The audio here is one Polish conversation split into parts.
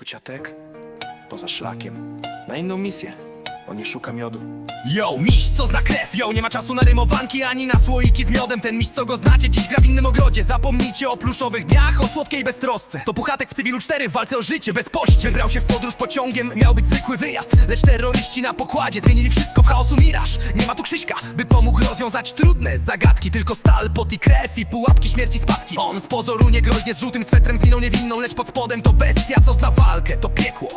Puciatek poza szlakiem. Na inną misję. On nie szuka miodu. Yo, miś co zna krew, yo, nie ma czasu na rymowanki ani na słoiki z miodem. Ten miś co go znacie, dziś gra w innym ogrodzie. Zapomnijcie o pluszowych dniach, o słodkiej beztrosce. To Puchatek w cywilu 4 w walce o życie bez pości. Wybrał się w podróż pociągiem, miał być zwykły wyjazd Lecz terroryści na pokładzie zmienili wszystko w chaosu. Miraż rozwiązać trudne zagadki. Tylko stal, pot i krew i pułapki śmierci spadki. On z pozoru nie groźnie z żółtym swetrem zginął niewinną Lecz pod spodem to bestia, co zna walkę, to piekło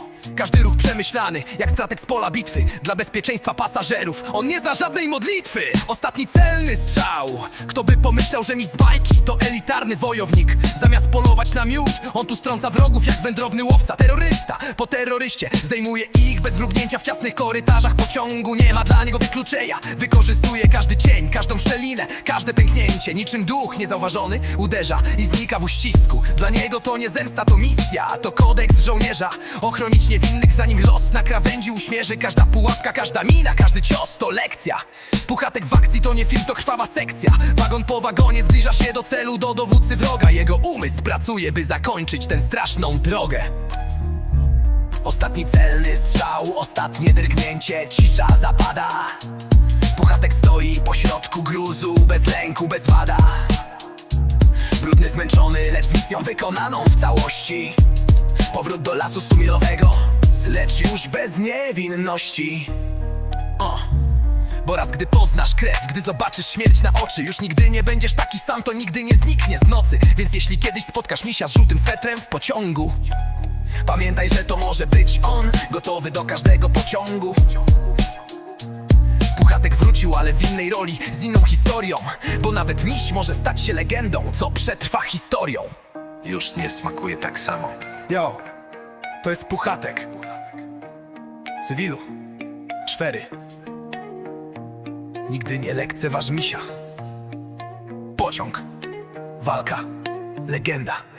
przemyślany, jak stratek z pola bitwy. Dla bezpieczeństwa pasażerów On nie zna żadnej modlitwy. Ostatni celny strzał. Kto by pomyślał, że mi z bajki To elitarny wojownik? Zamiast polować na miód On tu strąca wrogów jak wędrowny łowca Terrorysta. Po terroryście Zdejmuje ich bez mrugnięcia w ciasnych korytarzach. Pociągu Nie ma dla niego wykluczenia. Wykorzystuje każdy cień, każdą szczelinę Każde pęknięcie, niczym duch niezauważony Uderza i znika w uścisku. Dla niego to nie zemsta, to misja To kodeks żołnierza. Ochronić niewinnych zanim los na krawędzi uśmierzy. Każda pułapka, każda mina, każdy cios to lekcja. Puchatek w akcji to nie film, to krwawa sekcja. Wagon po wagonie zbliża się do celu, do dowódcy wroga. Jego umysł pracuje, by zakończyć tę straszną drogę. Ostatni celny strzał, ostatnie drgnięcie, cisza zapada. Puchatek stoi po środku gruzu, bez lęku, bez wada. Brudny, zmęczony, lecz misją wykonaną w całości. Powrót do lasu stumilowego, lecz już bez niewinności o. Bo raz gdy poznasz krew, gdy zobaczysz śmierć na oczy Już nigdy nie będziesz taki sam, to nigdy nie zniknie z nocy Więc jeśli kiedyś spotkasz misia z żółtym swetrem w pociągu Pamiętaj, że to może być on, gotowy do każdego pociągu Puchatek wrócił, ale w innej roli, z inną historią Bo nawet miś może stać się legendą, co przetrwa historią Już nie smakuje tak samo. Yo, to jest Puchatek. Cywilu. Czwery. Nigdy nie lekceważ misia. Pociąg. Walka. Legenda